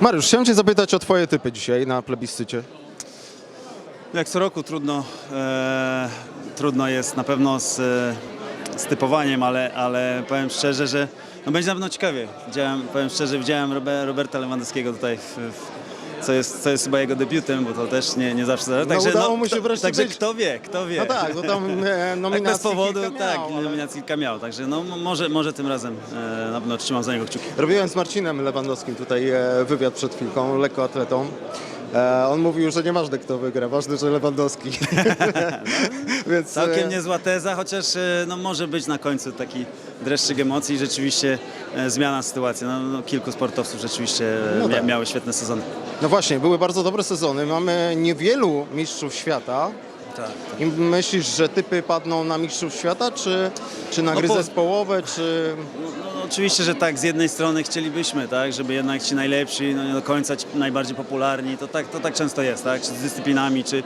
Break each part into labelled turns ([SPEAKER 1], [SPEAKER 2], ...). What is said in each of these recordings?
[SPEAKER 1] Mariusz, chciałem Cię zapytać o Twoje typy dzisiaj na plebiscycie.
[SPEAKER 2] Jak co roku trudno, e, trudno jest na pewno z, e, z typowaniem, ale, ale powiem szczerze, że no będzie na pewno ciekawie. Widziałem, powiem szczerze, widziałem Robe- Roberta Lewandowskiego tutaj, w, co, jest, co jest chyba jego debiutem, bo to też nie, nie zawsze.
[SPEAKER 1] No, udało mu się
[SPEAKER 2] kto,
[SPEAKER 1] wreszcie
[SPEAKER 2] Także
[SPEAKER 1] być.
[SPEAKER 2] kto wie, kto wie.
[SPEAKER 1] No tak, bo tam e,
[SPEAKER 2] Tak
[SPEAKER 1] nominacji
[SPEAKER 2] bez powodu,
[SPEAKER 1] kilka
[SPEAKER 2] tak,
[SPEAKER 1] miał, ale...
[SPEAKER 2] nominacji kilka miał, także no m- może, może tym razem e, na pewno trzymam za niego kciuki.
[SPEAKER 1] Robiłem z Marcinem Lewandowskim tutaj e, wywiad przed chwilką, lekkoatletą. E, On mówił, że nie ważne kto wygra, ważne, że Lewandowski. Więc, e,
[SPEAKER 2] Całkiem niezła teza, chociaż e, no, może być na końcu taki dreszczyk emocji i rzeczywiście e, zmiana sytuacji. No, no, kilku sportowców rzeczywiście e,
[SPEAKER 1] No
[SPEAKER 2] mia,
[SPEAKER 1] tak.
[SPEAKER 2] miały świetne sezony.
[SPEAKER 1] No właśnie, były bardzo dobre sezony. Mamy niewielu mistrzów świata.
[SPEAKER 2] Tak.
[SPEAKER 1] I myślisz, że typy padną na mistrzów świata, czy, czy na
[SPEAKER 2] No
[SPEAKER 1] gry
[SPEAKER 2] bo-
[SPEAKER 1] zespołowe, czy...
[SPEAKER 2] No, no, oczywiście, że tak, z jednej strony chcielibyśmy, tak, żeby jednak ci najlepsi, no nie do końca ci najbardziej popularni, to tak, to tak często jest, tak, czy z dyscyplinami, czy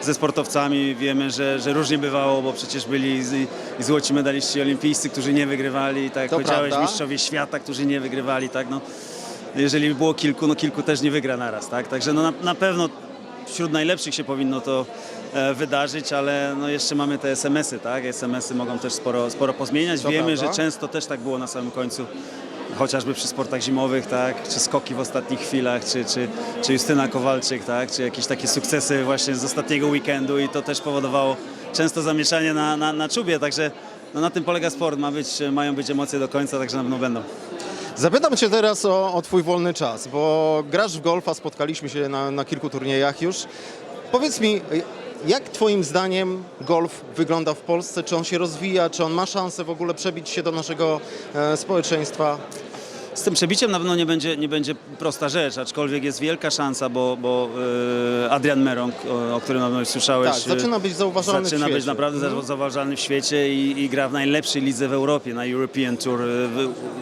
[SPEAKER 2] ze sportowcami wiemy, że, że różnie bywało, bo przecież byli z, i złoci medaliści olimpijscy, którzy nie wygrywali, tak jak
[SPEAKER 1] To
[SPEAKER 2] powiedziałeś,
[SPEAKER 1] prawda.
[SPEAKER 2] mistrzowie świata, którzy nie wygrywali, tak, no. Jeżeli było kilku, no kilku też nie wygra naraz, tak, także no na, na pewno wśród najlepszych się powinno to e, wydarzyć, ale no jeszcze mamy te SMS-y, tak? SMS-y mogą też sporo, sporo pozmieniać.
[SPEAKER 1] To
[SPEAKER 2] Wiemy,
[SPEAKER 1] prawda.
[SPEAKER 2] że często też tak było na samym końcu, chociażby przy sportach zimowych, tak? Czy skoki w ostatnich chwilach, czy, czy, czy Justyna Kowalczyk, tak? Czy jakieś takie sukcesy właśnie z ostatniego weekendu i to też powodowało często zamieszanie na, na, na czubie, także no na tym polega sport, Ma być, mają być emocje do końca, także na pewno będą.
[SPEAKER 1] Zapytam Cię teraz o, o Twój wolny czas, bo grasz w golfa, spotkaliśmy się na, na kilku turniejach już. Powiedz mi, jak Twoim zdaniem golf wygląda w Polsce? Czy on się rozwija? Czy on ma szansę w ogóle przebić się do naszego e, społeczeństwa?
[SPEAKER 2] Z tym przebiciem na pewno nie będzie, nie będzie prosta rzecz, aczkolwiek jest wielka szansa, bo, bo e, Adrian Merong, o, o którym na pewno już słyszałeś,
[SPEAKER 1] Tak, zaczyna być zauważalny w
[SPEAKER 2] zaczyna być naprawdę
[SPEAKER 1] Mhm.
[SPEAKER 2] zauważalny w świecie i, i gra w najlepszej lidze w Europie, na European Tour. e,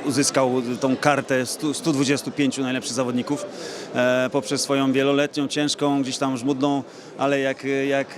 [SPEAKER 2] Uzyskał tą kartę 100, 125 najlepszych zawodników e, poprzez swoją wieloletnią, ciężką, gdzieś tam żmudną, ale jak, jak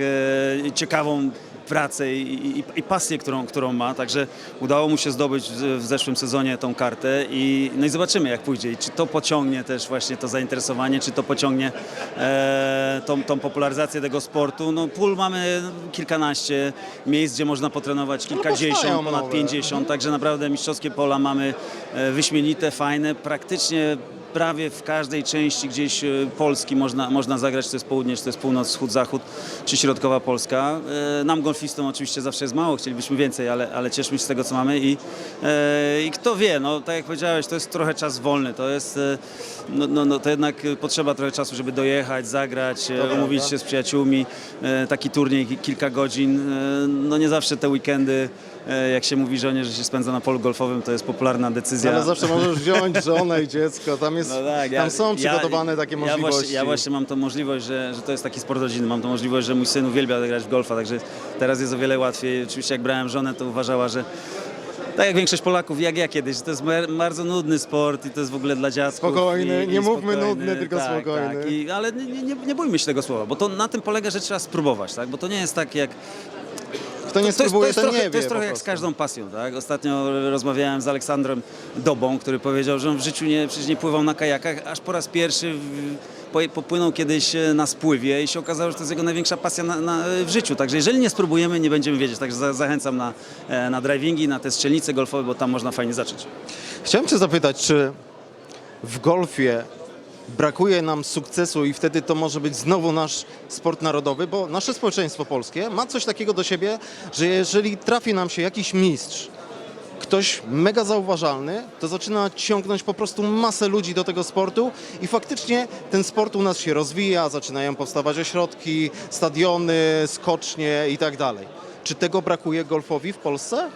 [SPEAKER 2] e, ciekawą pracę i, i, i pasję, którą, którą ma, także udało mu się zdobyć w, w zeszłym sezonie tą kartę i, no i zobaczymy jak pójdzie i czy to pociągnie też właśnie to zainteresowanie, czy to pociągnie e, tą, tą popularyzację tego sportu. No pól mamy kilkanaście miejsc, gdzie można potrenować kilkadziesiąt,
[SPEAKER 1] powstają
[SPEAKER 2] ponad. 50, także naprawdę mistrzowskie pola mamy e, wyśmienite, fajne, praktycznie prawie w każdej części gdzieś e, Polski można, można zagrać, czy to jest południe, czy to jest północ, wschód, zachód, czy środkowa Polska. E, Nam golfistom oczywiście zawsze jest mało, chcielibyśmy więcej, ale, ale cieszmy się z tego, co mamy i, e, i kto wie, no tak jak powiedziałeś, to jest trochę czas wolny, to jest, no, no, no to jednak potrzeba trochę czasu, żeby dojechać, zagrać,
[SPEAKER 1] prawda.
[SPEAKER 2] umówić się z przyjaciółmi, taki turniej ki- kilka godzin, no nie zawsze te weekendy, jak się mówi żonie, że się spędza na polu golfowym, to jest popularna decyzja.
[SPEAKER 1] Ale zawsze możesz wziąć żonę i dziecko, tam, jest,
[SPEAKER 2] No tak,
[SPEAKER 1] tam są przygotowane takie
[SPEAKER 2] ja
[SPEAKER 1] możliwości.
[SPEAKER 2] właśnie, ja właśnie mam tą możliwość, że, że to jest taki sport rodzinny. Mam tą możliwość, że mój syn uwielbia grać w golfa, także teraz jest o wiele łatwiej. Oczywiście jak brałem żonę, to uważała, że tak jak większość Polaków, jak ja kiedyś, to jest bardzo nudny sport i to jest w ogóle dla dziadków.
[SPEAKER 1] Spokojny,
[SPEAKER 2] i,
[SPEAKER 1] nie
[SPEAKER 2] i
[SPEAKER 1] mówmy nudny, tylko
[SPEAKER 2] tak,
[SPEAKER 1] spokojny.
[SPEAKER 2] Tak. I, ale nie, nie, nie bójmy się tego słowa, bo to na tym polega, że trzeba spróbować, tak? bo to nie jest tak jak
[SPEAKER 1] Kto nie
[SPEAKER 2] to, to, jest, to,
[SPEAKER 1] spróbuje,
[SPEAKER 2] jest
[SPEAKER 1] ten
[SPEAKER 2] trochę,
[SPEAKER 1] nie
[SPEAKER 2] to jest trochę jak z
[SPEAKER 1] prostu.
[SPEAKER 2] każdą pasją, tak? Ostatnio rozmawiałem z Aleksandrem Dobą, który powiedział, że on w życiu nie, przecież nie pływał na kajakach, aż po raz pierwszy w, po, popłynął kiedyś e, na spływie i się okazało, że to jest jego największa pasja na, na, w życiu. Także jeżeli nie spróbujemy, nie będziemy wiedzieć. Także za, zachęcam na, e, na drivingi, na te strzelnice golfowe, bo tam można fajnie zacząć.
[SPEAKER 1] Chciałem Cię zapytać, czy w golfie brakuje nam sukcesu i wtedy to może być znowu nasz sport narodowy, bo nasze społeczeństwo polskie ma coś takiego do siebie, że jeżeli trafi nam się jakiś mistrz, ktoś mega zauważalny, to zaczyna ciągnąć po prostu masę ludzi do tego sportu i faktycznie ten sport u nas się rozwija, zaczynają powstawać ośrodki, stadiony, skocznie i tak dalej. Czy tego brakuje golfowi w Polsce?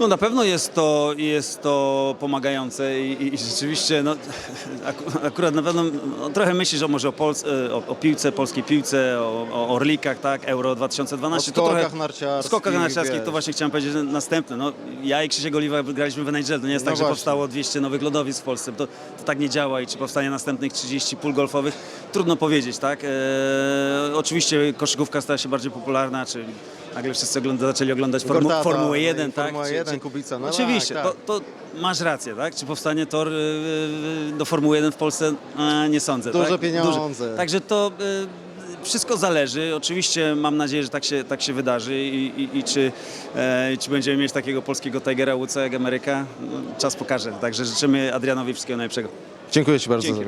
[SPEAKER 2] No na pewno jest to, jest to pomagające i, i, rzeczywiście no, ak- akurat na pewno no, trochę myślisz o może o, Pols- e, o, o piłce, polskiej piłce, o, o Orlikach, tak, Euro 2012.
[SPEAKER 1] O
[SPEAKER 2] to
[SPEAKER 1] skokach
[SPEAKER 2] trochę,
[SPEAKER 1] narciarskich,
[SPEAKER 2] skokach narciarskich to właśnie chciałem powiedzieć, że następne. No, ja i Krzysiek Oliwa graliśmy w NHL, to nie jest
[SPEAKER 1] No
[SPEAKER 2] tak, że
[SPEAKER 1] właśnie.
[SPEAKER 2] powstało 200 nowych lodowisk w Polsce. To, to tak nie działa i czy powstanie następnych 30 pól golfowych, trudno powiedzieć, tak. E, oczywiście koszykówka stała się bardziej popularna, czy nagle wszyscy ogląda, zaczęli oglądać formu,
[SPEAKER 1] Gordata,
[SPEAKER 2] Formułę
[SPEAKER 1] no i
[SPEAKER 2] 1, tak?
[SPEAKER 1] Formuła
[SPEAKER 2] Czy-
[SPEAKER 1] 1,
[SPEAKER 2] czy-
[SPEAKER 1] Kubica, no
[SPEAKER 2] Oczywiście,
[SPEAKER 1] tak, tak.
[SPEAKER 2] To, to masz rację, tak? Czy powstanie tor y, y, do Formuły 1 w Polsce? E, nie sądzę.
[SPEAKER 1] Duże
[SPEAKER 2] tak?
[SPEAKER 1] pieniądze.
[SPEAKER 2] Także to y, wszystko zależy. Oczywiście mam nadzieję, że tak się, tak się wydarzy i, i, i czy, e, czy będziemy mieć takiego polskiego Tigera Woodsa jak Ameryka, no, czas pokaże. Także życzymy Adrianowi wszystkiego najlepszego.
[SPEAKER 1] Dziękuję Ci bardzo.
[SPEAKER 2] Dzięki.